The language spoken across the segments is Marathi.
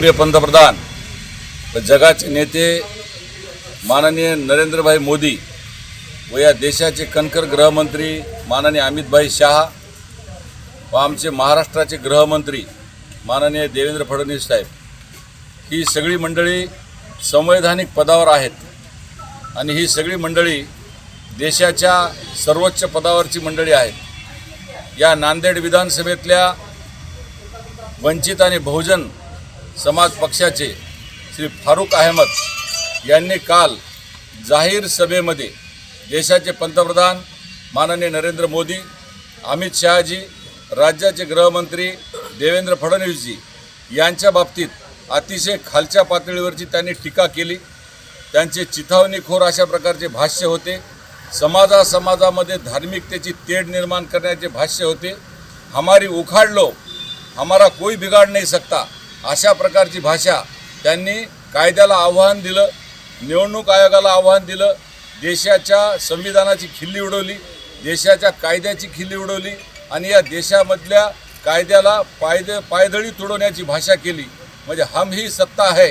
लोकप्रिय पंतप्रधान व जगाचे नेते माननीय नरेंद्रभाई मोदी व या देशाचे कणखर गृहमंत्री माननीय अमितभाई शहा व आमचे महाराष्ट्राचे गृहमंत्री माननीय देवेंद्र फडणवीस साहेब. ही सगळी मंडळी संवैधानिक पदावर आहेत आणि ही सगळी मंडळी देशाच्या सर्वोच्च पदावरची मंडळी आहेत. या नांदेड विधानसभेतल्या वंचित आणि बहुजन समाज पक्षाचे श्री फारूक अहमद यांनी काल जाहीर सभेमध्ये देशाचे पंतप्रधान माननीय नरेंद्र मोदी अमित शहाजी राज्याचे गृहमंत्री देवेंद्र फडणवीसजी यांच्या बाबतीत अतिशय खालच्या पातळीवरची त्यांनी टीका केली. त्यांचे चिथावणीखोर अशा प्रकारचे भाष्य होते. समाजा समाजामध्ये धार्मिकतेची तेढ निर्माण करण्याचे भाष्य होते. हमारी उखाड़ लो हमारा कोई बिगाड नाही सकता. अशा प्रकारची भाषा त्यांनी कायद्याला आव्हान दिलं निवडणूक आयोगाला आव्हान दिलं देशाच्या संविधानाची खिल्ली उडवली देशाच्या कायद्याची खिल्ली उडवली आणि या देशामधल्या कायद्याला पायद पायदळी तुडवण्याची भाषा केली. म्हणजे हम ही सत्ता है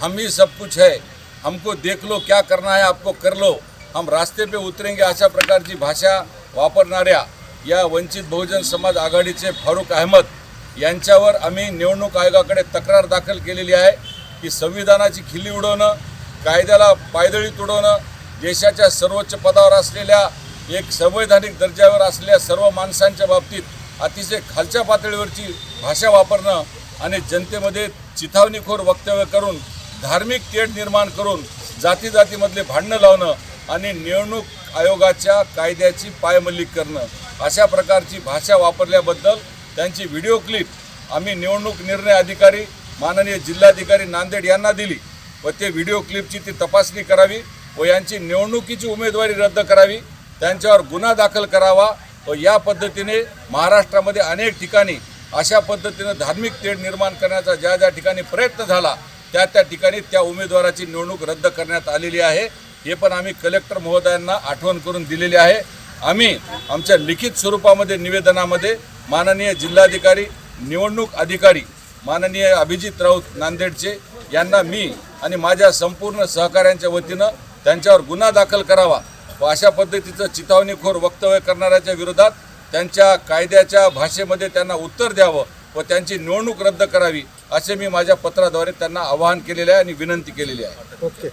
हम ही सब कुछ है हमको देख लो क्या करना है आपको कर लो हम रास्ते पे उतरेंगे अशा प्रकारची भाषा वापरणाऱ्या या वंचित बहुजन समाज आघाडीचे फारूक अहमद यांच्यावर आम्ही निवडणूक आयोगाकडे तक्रार दाखल केलेली आहे की संविधानाची खिल्ली उडवणं कायद्याला पायदळी तुडवणं देशाच्या सर्वोच्च पदावर असलेल्या एक संवैधानिक दर्जावर असलेल्या सर्व माणसांच्या बाबतीत अतिशय खालच्या पातळीवरची भाषा वापरणं आणि जनतेमध्ये चिथावणीखोर वक्तव्य करून धार्मिक तेढ निर्माण करून जाती जातीमधले भांडणं लावणं आणि निवडणूक आयोगाच्या कायद्याची पायमल्ली करणं. अशा प्रकारची भाषा वापरल्याबद्दल त्यांची व्हिडिओ क्लिप आम्ही निवडणूक निर्णय अधिकारी माननीय जिल्हाधिकारी नांदेड यांना दिली व ते व्हिडिओ क्लिपची ती तपासणी करावी व यांची निवडणुकीची उमेदवारी रद्द करावी त्यांच्यावर गुन्हा दाखल करावा व या पद्धतीने महाराष्ट्रामध्ये अनेक ठिकाणी अशा पद्धतीनं धार्मिक तेढ निर्माण करण्याचा ज्या ज्या ठिकाणी प्रयत्न झाला त्या त्या ठिकाणी त्या उमेदवाराची निवडणूक रद्द करण्यात आलेली आहे. हे पण आम्ही कलेक्टर महोदयांना आठवण करून दिलेली आहे. आम्ही आमच्या लिखित स्वरूपामध्ये निवेदनामध्ये माननीय जिल्हाधिकारी निवडणूक अधिकारी माननीय अभिजित राऊत नांदेडचे यांना मी आणि माझ्या संपूर्ण सहकाऱ्यांच्या वतीनं त्यांच्यावर गुन्हा दाखल करावा व अशा पद्धतीचं चिथावणीखोर वक्तव्य करणाऱ्याच्या विरोधात त्यांच्या कायद्याच्या भाषेमध्ये त्यांना उत्तर द्यावं व त्यांची निवडणूक रद्द करावी असे मी माझ्या पत्राद्वारे त्यांना आवाहन केलेले आहे आणि विनंती केलेली आहे. ओके.